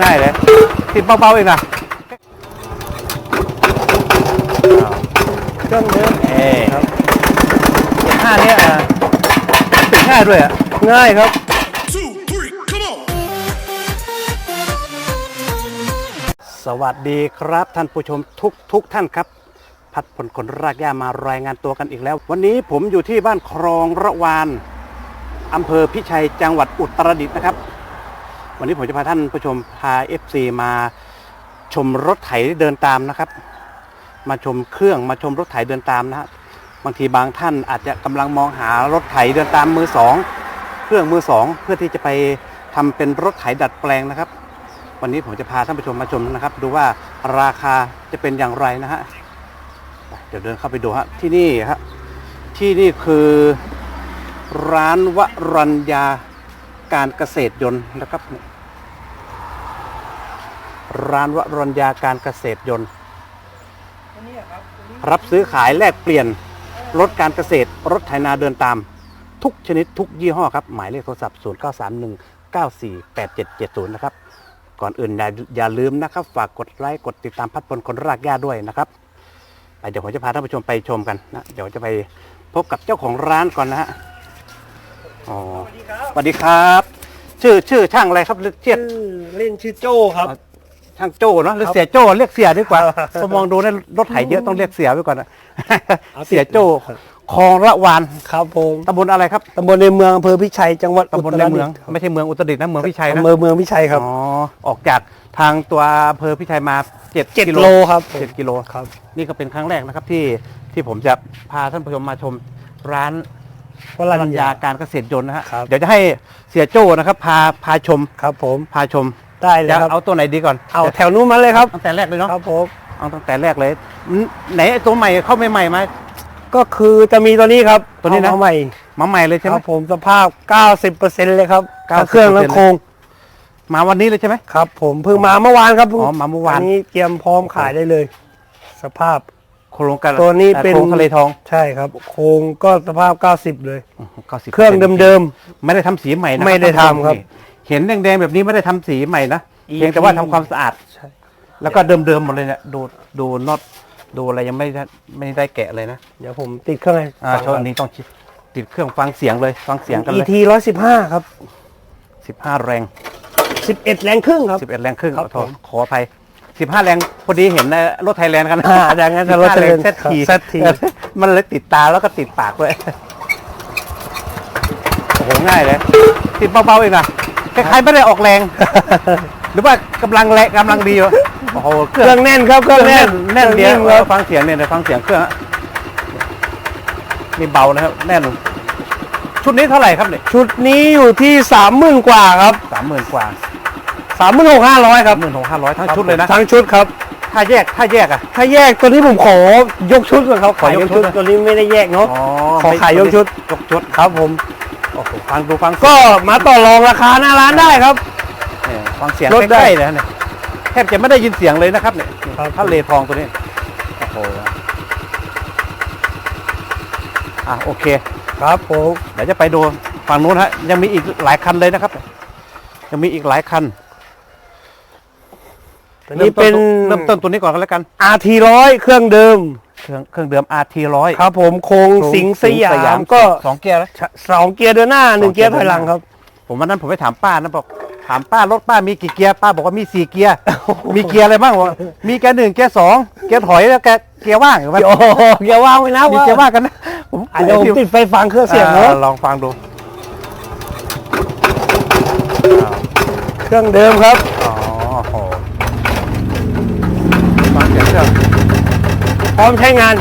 ง่ายเลย ติดเบาๆเองนะเครื่องเดิมเอ้ครับเจ็ดห้าเนี่ยอะติดง่ายด้วยอะ ง่ายครับ two, three, come on! สวัสดีครับท่านผู้ชมทุกทุกท่านครับ พัดผลคนรากหญ้ามารายงานตัวกันอีกแล้ว วันนี้ผมอยู่ที่บ้านครองระวานอำเภอพิชัยจังหวัดอุตรดิตถ์นะครับ วันนี้ผมจะพาท่านผู้ชมพา FC มาชมรถไถเดินตามนะครับ มาชมเครื่องมาชมรถไถเดินตามนะฮะบางทีบางท่านอาจจะกำลังมองหารถไถเดินตามมือสองเครื่องมือสองเพื่อที่จะไปทำเป็นรถไถดัดแปลงนะครับ วันนี้ผมจะพาท่านผู้ชมมาชมนะครับ ดูว่าราคาจะเป็นอย่างไรนะฮะเดี๋ยวเดินเข้าไปดูฮะที่นี่ครับที่นี่คือร้านวรัญญาการเกษตรยนต์นะครับ ร้านวรัญญาการเกษตรยนต์ รับซื้อขายแลกเปลี่ยนรถการเกษตร รถไถนาเดินตาม ทุกชนิดทุกยี่ห้อครับ หมายเลขโทรศัพท์ 0 9 3 1 9 4 8 7 7 0 นะครับ ก่อนอื่นอย่าอย่าลืมนะครับ ฝากกดไลค์กดติดตามพัดพลคนรากหญ้าด้วยนะครับไปเดี๋ยวผมจะพาท่านผู้ชมไปชมกันนะเดี๋ยวจะไปพบกับเจ้าของร้านก่อนนะฮะอ๋อสวัสดีครับ ชื่อชื่อช่างอะไรครับเรียกชื่อเล่นชื่อโจ้ครับ ช่างโจ้เนาะหรือเสียโจ้เรียกเสียดีกว่าผมมองดูในรถไถเยอะต้องเรียกเสียไว้ก่อนนะเอาติดเสียโจ้คลองระวานครับผมตำบลอะไรครับตำบลในเมืองอำเภอพิชัยจังหวัดตำบลในเมืองไม่ใช่เมืองอุตรดิตถ์นะเมืองพิชัยนะอำเภอเมืองพิชัยครับอ๋อออกจากทางตัวอำเภอพิชัยมาเจ็ดเจ็ดโลครับผมเจ็ดกิโลครับ นี่ก็เป็นครั้งแรกนะครับที่ที่ผมจะพาท่านผู้ชมมาชมร้านวรัรัญญญาญาการเกษตรยนต์นะฮะครับเดี๋ยวจะให้เสียโจ้นะครับ พาพาชมครับผมพาชม ได้เลยจะครับ เอาตัวไหนดีก่อนเอาแถวนู้นมาเลยครับ ตั้งแต่แรกเลยเนาะครับผม เอาตั้งแต่แรกเลยอืมไหนไอ้ตัวใหม่เข้าใหม่ๆมา ก็คือจะมีตัวนี้ครับตัวนี้นะ เอามาใหม่มาใหม่เลยคใช่ไหมรับผมสภาพ 90%เลยครับ90%ทั้งเครื่องทั้งโครงมาวันนี้เลยใช่ไหม ครับ ผมเพิ่งมาเมื่อวานครับอ๋อมาเมื่อวาน นี้เตรียมพร้อมขายได้เลย สภาพ โครงการตัวนี้เป็น โครงทะเลทองใช่ครับ โครงก็สภาพ 90 เลย 90เครื่องเดิม ไม่ได้ทำสีใหม่นะไม่ได้ทำครับ เห็นแดงๆแบบนี้ไม่ได้ทำสีใหม่นะ EP เพียงแต่ว่าทำความสะอาดๆใช่แล้วก็เดิมๆหมดเลยเนี่ยดูดูน็อตดูอะไรยังไม่ได้ไม่ได้แกะเลยนะเดี๋ยวผมติดเครื่องให้อ่าฟังช่วงนี้ต้องติดเครื่องฟังเสียงเลยฟังเสียงกันเลย ET 115ครับ15แรง11แรงครึ่งครับ11แรงครึ่งครับขอผม ขออภัย15แรงพอดีเห็นในรถไทยแลนด์กันอ่าดังนั้นจะรถ15ไทยแลนด์เซตทีเซตทีมันเลยติดตาแล้วก็ติดปากด้วยโอ้โหง่ายเลย ติดเบาๆเองนะ คล้ายๆไม่ได้ออกแรง หรือว่ากำลังแรงกำลังดีวะโอ้โหเคเครื่รื่อองงแน่นครับเคเครื่รื่อองงแน่แน่นนแน่นเดียวคเอรัอบฟังเสียงเนี่ยเดี๋ยวฟังเสียงเครื่องฮะนี่เบานะครับ แน่น ชุดนี้เท่าไหร่ครับเนี่ยชุดนี้อยู่ที่30,000กว่าครับสามหมื่นกว่า36,500คสารับมหมื่นหกห้าร้อยทั้งชุดเลยนะ ทั้งชุดครับ ถ้าแยก ถ้าแยกอะ ถ้าแยกตัวนี้ผมขอยกชุดก่อนครับขอยกชุด ตัวนี้ไม่ได้แยกเนาะอ๋อขอขายยกชุด ยกชุด ครับผม โอ้โหฟังดูฟังก็มาต่อรองราคาหน้าร้านได้ครับเนี่ยฟังเสียงลดได้ใกล้ๆเลยนะเนี่ยแทบจะไม่ได้ยินเสียงเลยนะครับเนี่ยครับถ้าเลทองตัวนี้โอ้โหอะโอเค ครับผมเดี๋ยวจะไปดูฝั่งนู้นฮะยังมีอีกหลายคันเลยนะครับ ยังมีอีกหลายคันตัวนี้เป็นเริ่มต้นตัวนี้ก่อนกันแล้วกัน RT 100เครื่องเดิม เครื่องเครื่องเดิม RT ร้อยครับ ผมโครงสิงห์สยามก็สองเกียร์แล้วสองเกียร์เดินหน้าหนึ่งเกียร์ถอยหลังครับ ผมวันนั้นผมไปถามป้านะบอกถามป้ารถป้ามีกี่เกียร์ป้าบอกว่ามีสี่เกียร์มีเกียร์อะไรบ้างวะมีเกียร์หนึ่งเกียร์สองเกียร์ถอยแล้วแกเกียร์ว่างเหรอวะโอ้โหเกียร์ว่างไว้นะมีเกียร์ว่างกันนะผมอะเดี๋ยวผมติดไฟฟังเครื่องเสียงอ่เนาะลองฟังดู เครื่องเดิมครับ อ๋อโหฟังเสียงเครื่อง พร้อมใช้งาน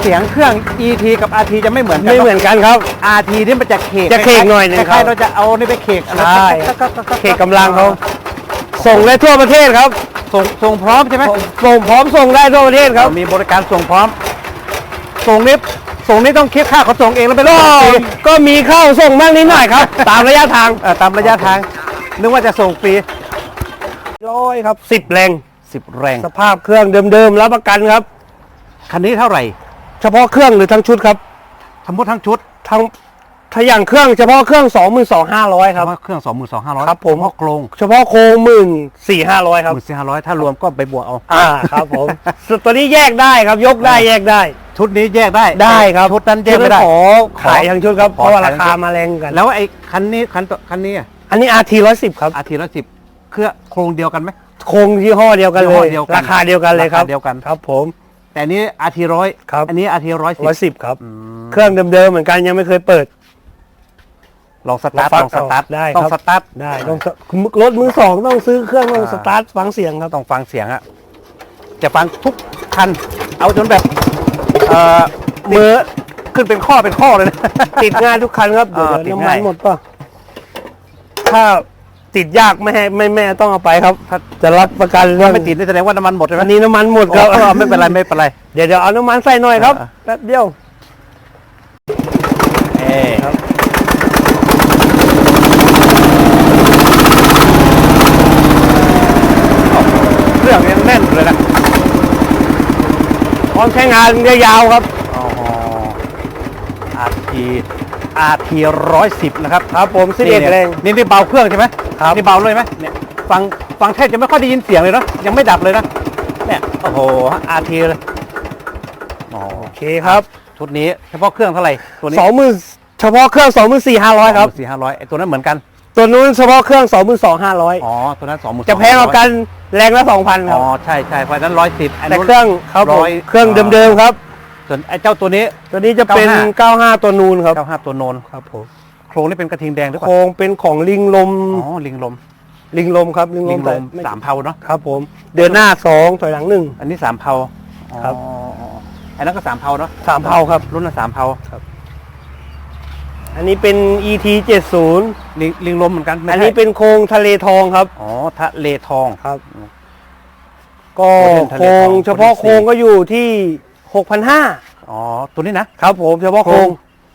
เสียงเครื่อง ET กับ RT จะไม่เหมือนกันไม่เหมือนกันครับ RT นี่มันจะเคกจะเคกหน่อยหนึ่งคล้ายครับๆเราจะเอานี่ไปเคกอะไรใช่ก็ก็ก็เคกำลังเขาส่งได้ทั่วประเทศครับ ส่งส่งพร้อมใช่ไหมส่งพร้อมส่งได้ทั่วประเทศครับเรามีบริการส่งพร้อม ส่งนี้ส่งนี้ต้องคิดค่าขนส่งเองแล้วไปรก็อฟรีก็มีเข้าส่งบ้างนิดหน่อยครับ ตามระยะทางเอ่อตามระยะทาง นึกว่าจะส่งฟรีร้อยครับสิบแรง10แรง สภาพเครื่องเดิมๆรับประกันครับ คันนี้เท่าไหร่ เฉพาะเครื่องหรือทั้งชุดครับ ทั้งหมดทั้งชุดทั้งถ้าอย่างเครื่องเฉพาะเครื่องสองหมื่นสองห้าร้อยครับเพาะเครื่องสองหมื่นสองห้าร้อยครับผมเพราะโครงเฉพาะโครงหมื่นสี่ห้าร้อยครับหมื่นสี่ห้าร้อยถ้ารวมก็ไปบวกเอา อ่าครับผมส่วนตัวนี้แยกได้ครับยกได้แยกได้ ชุดนี้แยกได้ได้ครับ ชุดนั้นแยกไม่ได้ขอขายทั้งชุดครับขอเพราะว่าขายราทั้งคาชุดมาแรงกัน แล้วไอ้คันนี้คันต่อคันนี้อันนี้ RT ร้อยสิบครับอาทีละสิบเครื่องโครงเดียวกันไหมโครงยี่ห้อเดียวกันยี่เลห้อยเดียวกันราคาเดียวกันเลยครับราคาเดียวกันครับผม แต่อันนี้อาทีร้อยครับ อันนี้อาทีร้อยร้อยสิบสิบครับ เครื่องเดิมๆเหมือนกันยังไม่เคยเปิด ลองสตาร์ทลลอองงสตาร์ทได้ต้องครับ สตาร์ทได้ต้องรถมือสองต้องซื้อเครื่องต้องอ่าสตาร์ทฟังเสียงครับ ต้องฟังเสียงอะจะฟังทุกคัน เอาจนแบบเอ่อมือขึ้นเป็นข้อเป็นข้อเลยนะ ติดง่ายทุกคันครับเดี๋ยวอ่าติดน้ำมัง่านย หมดป่ะถ้า ติดยากไม่ให้ไม่แม่ต้องเอาไปครับถ้าจะรับประกันเรื่องไม่ติดนี่แสดงว่าน้ำมันหมดใช่ไหมอันนี้น้ำมันหมดโอ้ครับก็ไม่เป็นไรไม่เป็นไร เดี๋ยวเดี๋ยวเอาน้ำมันใส่หน่อยครับอ่า แป๊บเดียว เอ้ยครับ เครื่องยังแน่นเลยนะพร้อมใช้งานยาวๆครับ อ๋ออาทีอาทีร้อยสิบนะครับครับผมสิบเอ็ดนี่แรง นี่นี่เบาเครื่องใช่ไหม ครับนี่เบาเลยไหมเนี่ยฟังฟังแทบจะไม่ค่อยได้ยินเสียงเลยเนาะยังไม่ดับเลยนะเนี่ยโอ้โหอาทีเลยอ๋อโอเคครับชุดนี้เฉพาะเครื่องเท่าไหร่ตัวนี้สองหมื่นเฉพาะเครื่องสองหมื่นสี่ห้าร้อยครับสี่ห้าร้อยไอ้ตัวนั้นเหมือนกัน ตัวนู้นเฉพาะเครื่องสองหมื่นสองห้าร้อยอ๋อตัวนั้นสองหมื่นจะแพงกว่ากันแรงละสองพันคอ๋รับอใช่ใช่เพราะฉะนั้นร้อยสิบแต่เครื่องครับผมร้อยเครื่องเดิมๆครับส่วนไอ้เจ้าตัวนี้ ตัวนี้จะเป็น 95 95 ตัวนูนครับเก้าห้าตัวโนนครับผมโค รงนี่เป็นกระทิงแดงหรือเปโครล่างเป็นของลิงลม อ๋อลิงลมลิงลมครับ ลิงลลิมงลแต่มไม่สามเผาเนาะครับผม เดือนหน้าสองถอยหลังหนึ่ง อันนี้สามเผาอ๋อครับอ๋ออันนั้นก็สามเผาเนาะสามเผาครับ รุ่นละสามเผาอันนี้เป็น ET 70ลิงลิงลมเหมือนกันไม่อันใช่นี้เป็นโครงทะเลทองครับ อ๋อทะเลทอง ครับ ก็โคโครรงงทะเลทองเฉพาะโครงโครงก็อยู่ที่ 6,500 อ๋อตัวนี้นะ ครับผมเฉพาะโครง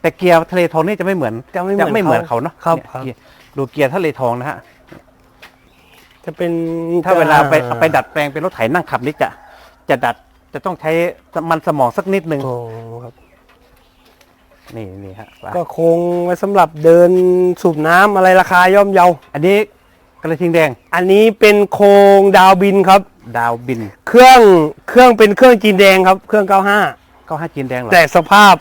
แต่เกียร์ทะเลทองนี่จะไม่เหมือนจะไม่เหมือนไม่เหมือนเขาเขาเนาะครับ เนี่ยครับเกียร์ดูเกียร์ทะเลทองนะฮะจะเป็นถ้าเวลาไปเอาไปดัดแปลงเป็นรถไถนั่งขับนี่จะจะดัดจะต้องใช้มันสมองสักนิดนึงโอ้ครับนี่นี่ฮะก็โครงไว้สำหรับเดินสูบน้ำอะไรราคาย่อมเยา อันนี้กระทิงแดงอันนี้เป็นโครงดาวบินครับ ดาวบินเครื่องเครื่องเป็นเครื่องจีนแดงครับ เครื่อง 95 ก็ห้าจีนแดงเหรอแต่สภาพ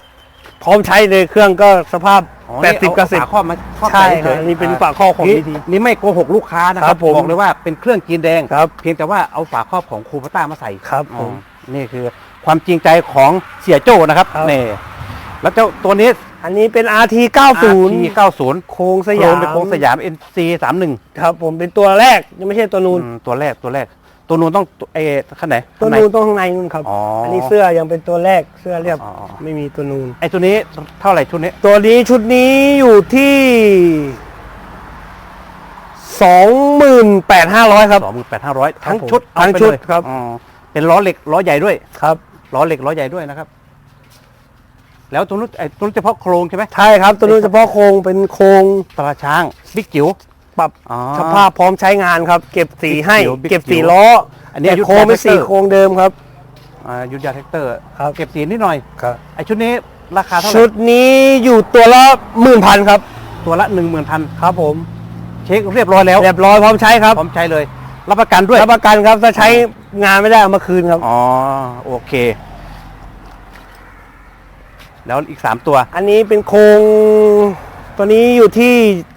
พร้อมใช้เลยเครื่องก็สภาพ อ๋อนี่80เอากับสิบฝาครอบมาครอบใช่ใส่คเฉรับยอันนี้เป็นอ่าฝาข้อของนี่ดีทีนี่ไม่โกหกลูกค้านะคครัรับบผม บอกเลยว่าเป็นเครื่องจีนแดง ครับ เพียงแต่ว่าเอาฝาครอบของคูปต้ามาใส่ครับอ๋อผมนี่คือความจริงใจของเสียโจ้นะครับครับ นี่แล้วเจ้าตัวนี้ อันนี้เป็น RT 90 90 90โครงสสยายามมเป็นโครงสยาม NC 31ครับผมเป็นตัวแรกยังไม่ใช่ตัวนูน อืมตัวแรกตัวแรก ตัวนู้นต้องตัวเอข้างไหนตัวข้างในนูนต้องข้างในนู่นครับ อ๋ออันนี้เสื้อยังเป็นตัวแรกเสื้อเรียบอ๋อไม่มีตัวนูน ไอ้ตัวนี้เท่าไหร่ชุดนี้ตัวนี้ชุดนี้อยู่ที่28,500ครับ สองหมื่นแปดห้าร้อยทั้งผมชุดเอาทั้งไปชุดเลยครับ อ๋อเป็นล้อเหล็กล้อใหญ่ด้วยครับ ล้อเหล็กล้อใหญ่ด้วยนะครับ แล้วตัวนู้นไอ้ตัวนู้นเฉพาะโครงใช่ไหมใช่ครับ ตัวนู้นเฉพาะโครงเป็นโครงตราช้างบิ๊กจิ๋ว ปรับอ๋อสภาพพร้อมใช้งานครับ เก็บสีให้ Big จิ๋ว Big เก็บจิ๋สีวล้ออัอันนี้นี้โครงเป็นยุทธยา สี Tractor โครงเดิมครับ อ่ายุทธยาแท็กเตอร์ครับ เก็บสีนิดหน่อยครับ ไอ้ชุดนี้ราคาเท่าไหชุร่ดนี้อยู่ตัวละหมื่นพันครับ ตัวละหนึ่งหมื่นพันครับผมเช็คเรียบร้อยแล้วเรียบร้อยพร้อมใช้ครับพร้อมใช้เลย รับประกันด้วยรับประกันครับถ้าใช้งานไม่ได้เอามาคืนครับ อ๋อโอเค แล้วอีกสามตัว อันนี้เป็นโครงตัวนี้อยู่ที่โค้ง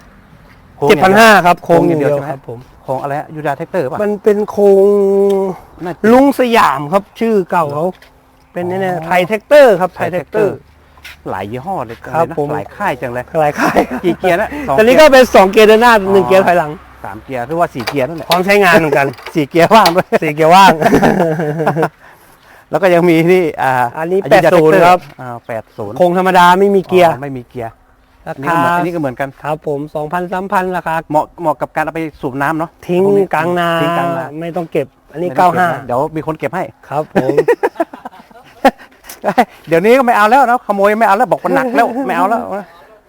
เจ็ดพันห้าครับโครงโค้งออย่างย่างเดีเดียยววใช่ไหมครับผมของอะไรฮะยุทธยาแท็กเตอร์ป่ะมันเป็นโครงน่าจะลุงสยามครับชื่อเก่าเขาเป็นแน่ๆไทยแท็กเตอร์ครับไทยแท็กเตอร์หลายยี่ห้อเลยจังครัเลบยนะผมหลายค่ายจังเลยหลายค่ายครับกี่เกียร์นะสองตอนนี้ก็เป็นสองเกียร์เดินหน้าหนึ่งเกียร์ถอยหลังสามเกียร์หรือว่าสี่เกียร์นั่นแหละพร้อมใช้งานเหมือนกันสี่เกียร์ว่างด้วยสี่เกียร์ว่าง แล้วก็ยังมีที่อ่าอันนี้ยุธยา80 Tractor ครับอ่าแปดศูนย์โครงธรรมดาไม่มีเกียร์ไม่มีเกียร์ ราอันนี้ก็คาเหมือนอันนี้ก็เหมือนกัน ครับผมสองพันสามพันราคาเหมาะเหมาะกับการเอาไปสูบน้ำเนาะทิ้งพวนี้กลางนาทิ้งกลางนาไม่ต้องเก็บ อันนี้ไม่ต้เก้าองห้าบนะเดี๋ยวมีคนเก็บให้ ครับผม เดี๋ยวนี้ก็ไม่เอาแล้วนะขโมยไม่เอาแล้วบอกมันหนักแล้ว ไม่เอาแล้ว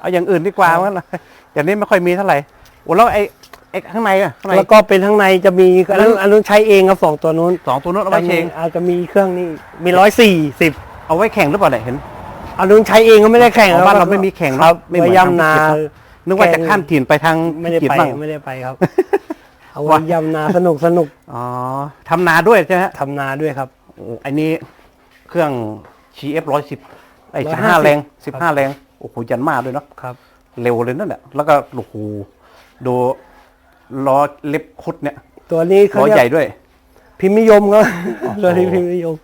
เอาอย่างอื่นดีกว่างั้นนะเดี๋ยวนี้ไม่ค่อยมีเท่าไหร่โอ้แล้วไอ้ไอ้ข้างในอะข้างใน แล้วก็เป็นข้างในจะมีอันนั้นอันนู้นใช้เองครับสองตัวนู้นสองตัวนู้นเอาไว้เชง อาจจะมีเครื่องนี้มีร้อยสี่สิบเอาไว้แข่งหรือเปล่าเนี่ยเห็น เอานุนใช้เองก็ไม่ได้แข่งอ๋อบ้านเราไม่มีแข่งเนอะครับไม่เหมืไว้อนย่ำนา ทางภูเก็ตเนอะ นึกว่าจะข้ามถิ่นไปทางไม่ได้พิจิตไปรบ้าง ไม่ได้ไปครับ เอาไว้ย่ำนาสนุกสนุกอ๋อทำนาด้วยใช่ไหมฮะทำนาด้วยครับ โอ้อันนี้เครื่อง GF ร้อยสิบไอ้150สิบห้าแรงสิบห้าแรงโอ้โหยันมาด้วยเนาะครับ เร็วเลยนั่นแหละแล้วก็โอ้โหดูล้อเล็บคดเนี่ยตัวนี้เขาล้อเรียกใหญ่ด้วย พิมพ์นิยมครับตัวนี้พิมพ์นิยม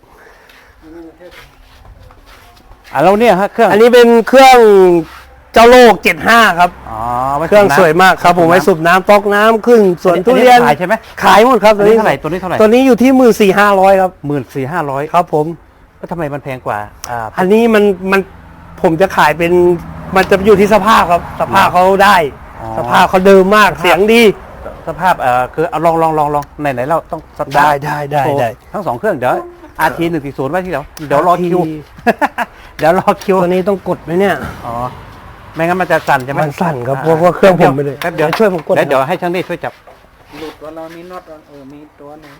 อะแล้วเนี่ยฮะเครื่องอันนี้เป็นเครื่องเจ้าโลก 75 ครับ อ๋อไว้เครื่องสูบน้ำสวยมากครับผมไว้สูบน้ำตอกน้ำขึ้นสวนอันนี้ทุเรียนอันนี้ขายใช่ไหมขายหมดครับตัวนี้เท่าไหร่ตัวนี้เท่าไหร่ตัวนี้อยู่ที่มือสี่ห้าร้อยครับหมื่นสี่ห้าร้อยครับผมแล้วทำไมมันแพงกว่าอ่า อันนี้มันมันผมจะขายเป็นมันจะอยู่ที่สภาพครับ สภาพเขาได้ อ๋อ สภาพเขาเดิมมากสภาพเสียงดี สภาพเอ่อคือเอาลองลองลองลองไหนไหนเราต้องสตาได้ร์ทได้ได้โชว์ได้ ทั้งสองเครื่องเดี๋ยว อาทีหนึ่งสี่ศูนย์ไว้ที่เดี๋ยวเดี๋ยวรอคิว RT เดี๋ยวรอคิว ตัวนี้ต้องกดไหมเนี่ย อ๋อ ไม่งั้นมันจะสั่นใช่ไหมมันสั่นครับเพราะว่าเครื่องผมไม่ได้แป๊บเดียวช่วยผมกดเดี๋ยวเดี๋ยวให้ช่างนี่ช่วยจับ หลุดว่าเรามีน็อตเออ มีตัวหนึง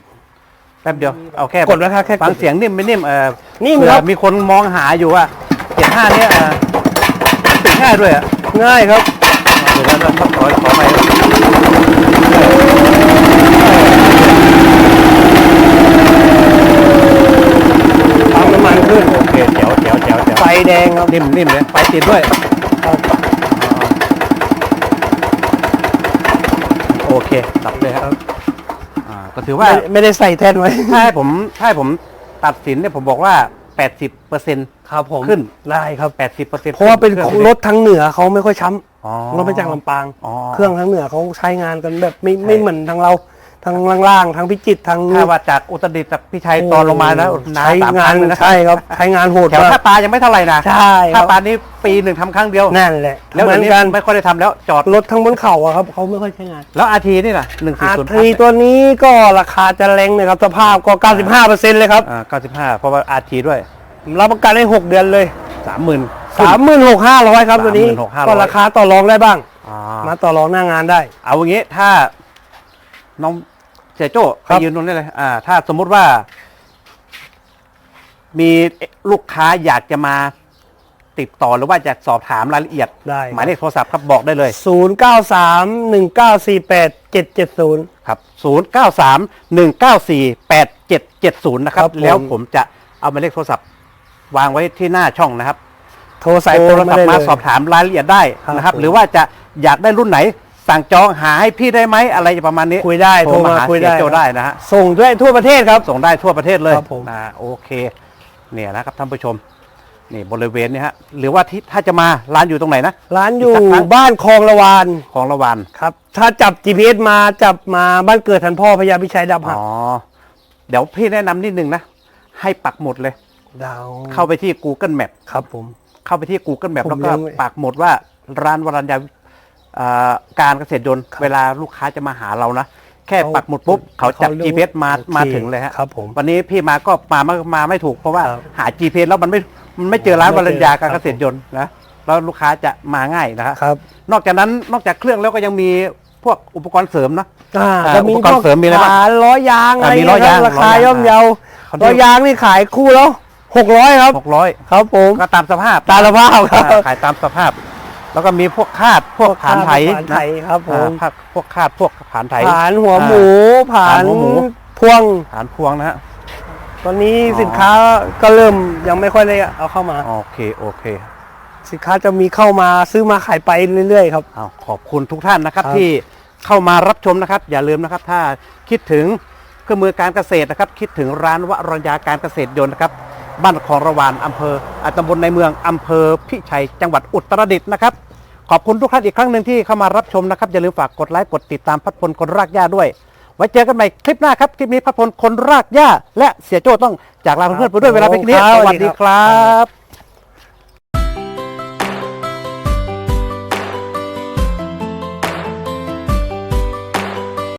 แป๊บเดียว เอาแค่กดแล้วครับแค่กดฟังเสียงนิ่มไม่นิ่มเออนิ่มเผื่อครับมีคนมองหาอยู่ว่าเจ็ดห้าเนี่ยเอ่อติดง่ายด้วยอะ ง่ายครับเดี๋ยวเราต้องขอขอไปปั๊มน้ำมันขึ้น โอเคเดี๋ยวเดี๋ยวเดี๋ยวเดี๋ยว ไฟแดง ครับนิ่มนิ่มเลยไฟติดด้วย โอเคตัดเลยครับอ่าก็ถือว่าไม่ไม่ได้ใส่แท่นไว้ ถ้าให้ผมถ้าให้ผมตัดสินเนี่ยผมบอกว่า 80เปอร์เซ็นต์ครับผมขึ้นได้ครับ80เปอร์เซ็นต์เพราะว่าเป็นรถทั้งเหนือเขาไม่ค่อยช้อ๋อำรถมาจากลำปางอ๋อเครื่องทั้งเหนือเขาใช้งานกันแบบไม่ใช่ไม่เหมือนทางเรา ทางล่างๆทางพิจิตรทางถ้าว่าจากอุตรดิตถ์จากพี่ชัยตอนลงมาแล้วน้ำใช้สามงาคนรั้เลยนะใช่ครับใช้งานโหดแถวมากท่าปลายังไม่เท่าไหร่นะใช่คท่ารับปลานี้ปีหนึ่งทำครั้งเดียวนั่นแหละแล้วเหมืเดี๋อยวนนี้กันไม่ค่อยได้ทำแล้วจอดรถทั้งบนเขาอะครับเขาไม่ค่อยใช้งาน แล้วอาทีนี่ล่ะหนึ่งสี่อาศูนย์ทีตัวนี้ก็ราคาจะแรงเลยครับสภาพก็95%เลยครับอ่าเก้าสิบห้าเพราะว่าอาทีด้วยรับประกันให้6เดือนเลยสามหมื่น36,500ครับตัวนี้36,500ก็ราคาต่อรองได้บ้างอ่ามาต่อรองหน้างานได้ เอาอย่างงี้ถ้า น้องเสียโจ้คไปรับ ยืนตรงนี้เลย อ่า ถ้าสมมุติว่า มีลูกค้าอยากจะมาติดต่อหรือว่าจะสอบถามรายละเอียด ได้หมายเลขโทรศัพท์ครับบอกได้เลย0931948770ครับ 0 9 3 1 9 4 8 7 7 0 นะครับ ครับผม แล้วผมจะเอาหมายเลขโทรศัพท์ วางไว้ที่หน้าช่องนะครับโทรสายโทตรงรมาศัพได้ท์เลมายสอบถามรายละเอียดได้นะครับผม หรือว่าจะอยากได้รุ่นไหน สั่งจองหาให้พี่ได้ไหมอะไรประมาณนี้คุยได้โทรโทรมามาหาคุยเสียได้โจได้นะฮะ ส่งด้วยทั่วประเทศครับ ส่งได้ทั่วประเทศเลยครับผม นะโอเค เนี่ยนะครับท่านผู้ชม นี่บริเวณนี้ฮะหรือว่าที่ถ้าจะมาร้านอยู่ตรงไหนนะ ร้านอยู่อีกสักครั้ง บ้านคลองละวานของละวันครับ ถ้าจับ GPS มาจับมาบ้านเกิดทันพ่อพญาพิชัยดับหักอ๋อเดี๋ยวพี่แนะนำนิดนึงนะ ให้ปักหมุดเลย ดาวเข้าไปที่ Google Map ครับผม เข้าไปที่ Google Map ผมแล้วก็ยังไม่ ปักหมุดว่าร้านวรัญญาเอ่อการเกษตรยนต์เวลาลูกค้าจะมาหาเรานะแค่เขาปักหมุดปุ๊บเขาจับ เขารู้ GPS มาโอเคมาถึงเลยฮะครับผมวันนี้พี่มาก็มามามาไม่ถูกเพราะว่าครับหา GPS แล้วมันไม่มันไม่เจอร้านไม่วเจอรัญญาการครัเกบ ษตรยนต์นะแล้วลูกค้าจะมาง่ายนะฮะครับนอกจากนั้นนอกจากเครื่องแล้วก็ยังมีพวกอุปกรณ์เสริมนะอ่าอ่าจะมีอุปกรณ์เสริมมีอะไรบ้างฐานล้อยางอะไรอ่ามีล้อยางเงี้ราคาล้อยางย่อมเยาเขาเรียก ล้อยางนี่ขายคู่แล้วหกร้อยครับ หกร้อยครับผมก็ตามสภาพตามสภาพครับ อ่าขายตามสภาพ แล้วก็มีพวกคาดพวกผานไถผานไถนะครับผมอ่าพวกคาดพวกผานไถผานหัวหมูผาผานนหัวหมูพวงผานพวงนะฮะตอนนี้อ๋อสินค้าก็เริ่มยังไม่ค่อยได้เอาเข้ามา โอเคโอเค สินค้าจะมีเข้ามาซื้อมาขายไปเรื่อยๆครับเอาขอบคุณทุกท่านนะครับครับที่เข้ามารับชมนะครับ อย่าลืมนะครับ ถ้าคิดถึงเครื่องมือการเกษตรนะครับ คิดถึงร้านวรญญาการเกษตรยนต์นะครับ บ้านของระวานอำเภออาตำบลในเมืองอำเภอพิชัยจังหวัดอุตรดิตถ์นะครับ ขอบคุณทุกท่านอีกครั้งหนึ่งที่เข้ามารับชมนะครับ อย่าลืมฝากกดไลค์กดติดตามพัดพลคนรากหญ้าด้วย ไว้เจอกันใหม่คลิปหน้าครับ คลิปนี้พัดพลคนรากหญ้า และเสียโจ้ต้องจากลาเพื่อนๆไปด้วยเวลาเพียงแค่นี้ครับสสวัวัสสดีดีครับครับ